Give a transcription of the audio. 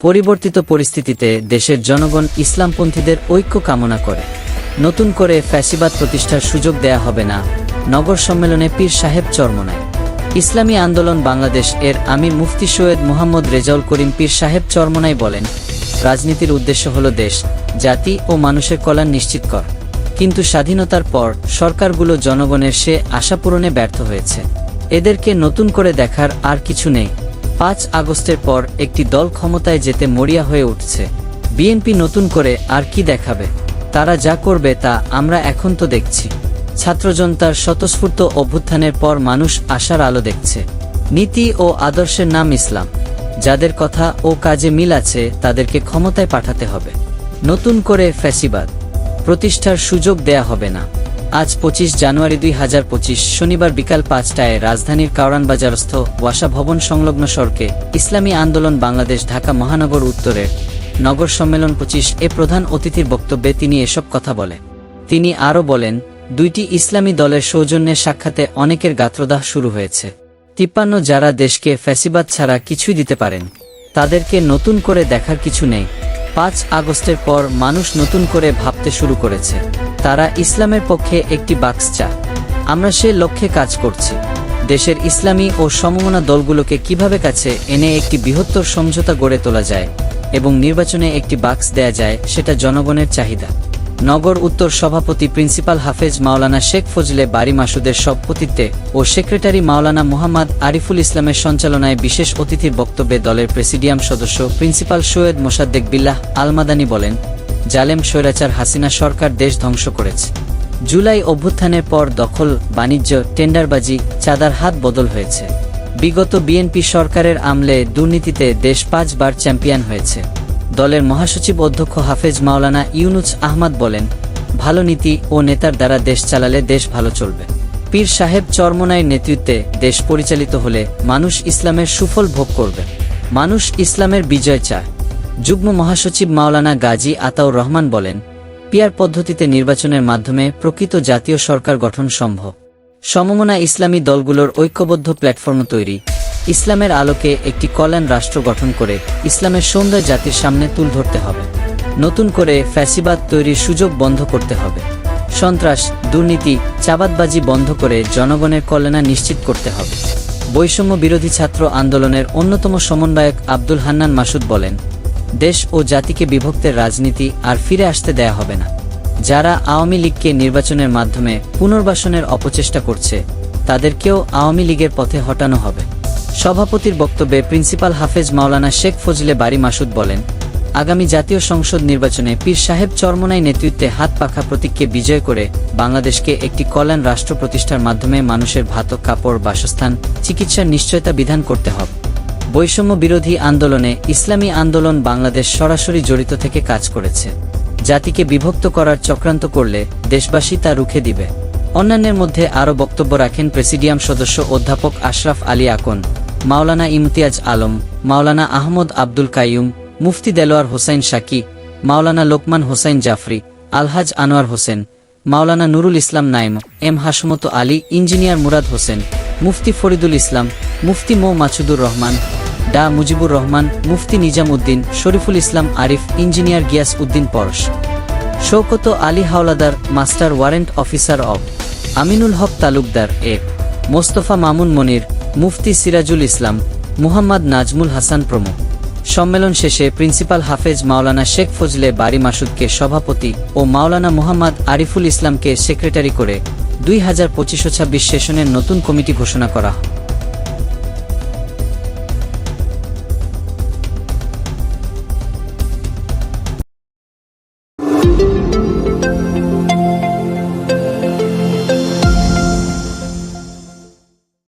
পরিবর্তিত পরিস্থিতিতে দেশের জনগণ ইসলামপন্থীদের ঐক্য কামনা করে। নতুন করে ফ্যাসিবাদ প্রতিষ্ঠার সুযোগ দেয়া হবে না, নগর সম্মেলনে পীর সাহেব চরমনায়। ইসলামী আন্দোলন বাংলাদেশ এর আমির মুফতি সৈয়দ মোহাম্মদ রেজাউল করিম পীর সাহেব চরমনাই বলেন, রাজনীতির উদ্দেশ্য হল দেশ, জাতি ও মানুষের কল্যাণ নিশ্চিত কর। কিন্তু স্বাধীনতার পর সরকারগুলো জনগণের সে আশা পূরণে ব্যর্থ হয়েছে। এদেরকে নতুন করে দেখার আর কিছু নেই। পাঁচ আগস্টের পর একটি দল ক্ষমতায় যেতে মরিয়া হয়ে উঠছে। বিএনপি নতুন করে আর কি দেখাবে? তারা যা করবে তা আমরা এখন তো দেখছি। ছাত্রজনতার স্বতঃস্ফূর্ত অভ্যুত্থানের পর মানুষ আশার আলো দেখছে। নীতি ও আদর্শের নাম ইসলাম। যাদের কথা ও কাজে মিল আছে তাদেরকে ক্ষমতায় পাঠাতে হবে। নতুন করে ফ্যাসিবাদ। প্রতিষ্ঠার সুযোগ দেয়া হবে না। আজ পঁচিশ জানুয়ারি দুই হাজার পঁচিশ, শনিবার বিকাল পাঁচটায় রাজধানীর কাউরান বাজারস্থ ওয়াসা ভবন সংলগ্ন সড়কে ইসলামী আন্দোলন বাংলাদেশ ঢাকা মহানগর উত্তরের নগর সম্মেলন পঁচিশ এ প্রধান অতিথির বক্তব্যে তিনি এসব কথা বলে তিনি আরও বলেন, দুইটি ইসলামী দলের সৌজন্যে সাক্ষাতে অনেকের গাত্রদাহ শুরু হয়েছে। তিপ্পান্ন যারা দেশকে ফ্যাসিবাদ ছাড়া কিছুই দিতে পারেন, তাদেরকে নতুন করে দেখার কিছু নেই। পাঁচ আগস্টের পর মানুষ নতুন করে ভাবতে শুরু করেছে। তারা ইসলামের পক্ষে একটি বাক্স চা আমরা সে লক্ষ্যে কাজ করছি। দেশের ইসলামী ও সমমনা দলগুলোকে কীভাবে কাছে এনে একটি বৃহত্তর সমঝোতা গড়ে তোলা যায় এবং নির্বাচনে একটি বাক্স দেয়া যায়, সেটা জনগণের চাহিদা। নগর উত্তর সভাপতি প্রিন্সিপাল হাফেজ মাওলানা শেখ ফজলে বাড়ি মাসুদের সভাপতিত্বে ও সেক্রেটারি মাওলানা মোহাম্মদ আরিফুল ইসলামের সঞ্চালনায় বিশেষ অতিথির বক্তব্যে দলের প্রেসিডিয়াম সদস্য প্রিন্সিপাল সৈয়দ মোসাদ্দেক বিল্লাহ আলমাদানি বলেন, জালেম স্বৈরাচার হাসিনা সরকার দেশ ধ্বংস করেছে। জুলাই অভ্যুত্থানের পর দখল, বাণিজ্য, টেন্ডারবাজি, চাঁদার হাত বদল হয়েছে। বিগত বিএনপি সরকারের আমলে দুর্নীতিতে দেশ পাঁচবার চ্যাম্পিয়ন হয়েছে। দলের মহাসচিব অধ্যক্ষ হাফেজ মাওলানা ইউনুস আহমদ বলেন, ভালো নীতি ও নেতার দ্বারা দেশ চালালে দেশ ভালো চলবে। পীর সাহেব চরমনায়ের নেতৃত্বে দেশ পরিচালিত হলে মানুষ ইসলামের সুফল ভোগ করবে। মানুষ ইসলামের বিজয় চায়। যুগ্ম মহাসচিব মাওলানা গাজী আতাউর রহমান বলেন, পিয়ার পদ্ধতিতে নির্বাচনের মাধ্যমে প্রকৃত জাতীয় সরকার গঠন সম্ভব। সমমনা ইসলামী দলগুলোর ঐক্যবদ্ধ প্ল্যাটফর্ম তৈরি। ইসলামের আলোকে একটি কল্যাণ রাষ্ট্র গঠন করে ইসলামের সৌন্দর্য জাতির সামনে তুল ধরতে হবে। নতুন করে ফ্যাসিবাদ তৈরির সুযোগ বন্ধ করতে হবে। সন্ত্রাস, দুর্নীতি চাবাদবাজি বন্ধ করে জনগণের কল্যাণা নিশ্চিত করতে হবে। বৈষম্য বিরোধী ছাত্র আন্দোলনের অন্যতম সমন্বয়ক আব্দুল হান্নান মাসুদ বলেন, দেশ ও জাতিকে বিভক্তের রাজনীতি আর ফিরে আসতে দেয়া হবে না। যারা আওয়ামী লীগকে নির্বাচনের মাধ্যমে পুনর্বাসনের অপচেষ্টা করছে, তাদেরকেও আওয়ামী লীগের পথে হটানো হবে। সভাপতির বক্তব্যে প্রিন্সিপাল হাফেজ মাওলানা শেখ ফজলে বাড়ি মাসুদ বলেন, আগামী জাতীয় সংসদ নির্বাচনে পীর সাহেব চরমনাই নেতৃত্বে হাত পাখা প্রতীককে বিজয় করে বাংলাদেশকে একটি কল্যাণ রাষ্ট্র প্রতিষ্ঠার মাধ্যমে মানুষের ভাত কাপড়, বাসস্থান, চিকিৎসার নিশ্চয়তা বিধান করতে হবে। বৈষম্য বিরোধী আন্দোলনে ইসলামী আন্দোলন বাংলাদেশ সরাসরি জড়িত থেকে কাজ করেছে। জাতিকে বিভক্ত করার চক্রান্ত করলে দেশবাসী তা রুখে দিবে। অন্যান্যের মধ্যে আরও বক্তব্য রাখেন প্রেসিডিয়াম সদস্য অধ্যাপক আশরাফ আলী আকন। মাওলানা ইমতিয়াজ আলম, মাওলানা আহমদ আব্দুল কাইয়ুম, মুফতি দেলোয়ার হোসাইন শাকি, মাওলানা লোকমান হোসাইন জাফরি, আলহাজ আনোয়ার হোসেন, মাওলানা নুরুল ইসলাম নাইম, এম হাসমত আলী, ইঞ্জিনিয়ার মুরাদ হোসেন, মুফতি ফরিদুল ইসলাম, মুফতি মো মাছুদুর রহমান, ডা Mujibur Rahman, Mufti Nizam Uddin, Shariful Islam Arif, engineer Giyas Uddin Porosh. Shaukat Ali Howlader, master warrant officer of Aminul Haque Talukdar A, Mostafa Mamun Monir মুফতি সিরাজুল ইসলাম, মুহাম্মদ নাজমুল হাসান প্রমুখ। সম্মেলন শেষে প্রিন্সিপাল হাফেজ মাওলানা শেখ ফজলে বাড়ি মাসুদকে সভাপতি ও মাওলানা মোহাম্মদ আরিফুল ইসলামকে সেক্রেটারি করে দুই হাজার পঁচিশ ছাব্বিশ সেশনের নতুন কমিটি ঘোষণা করা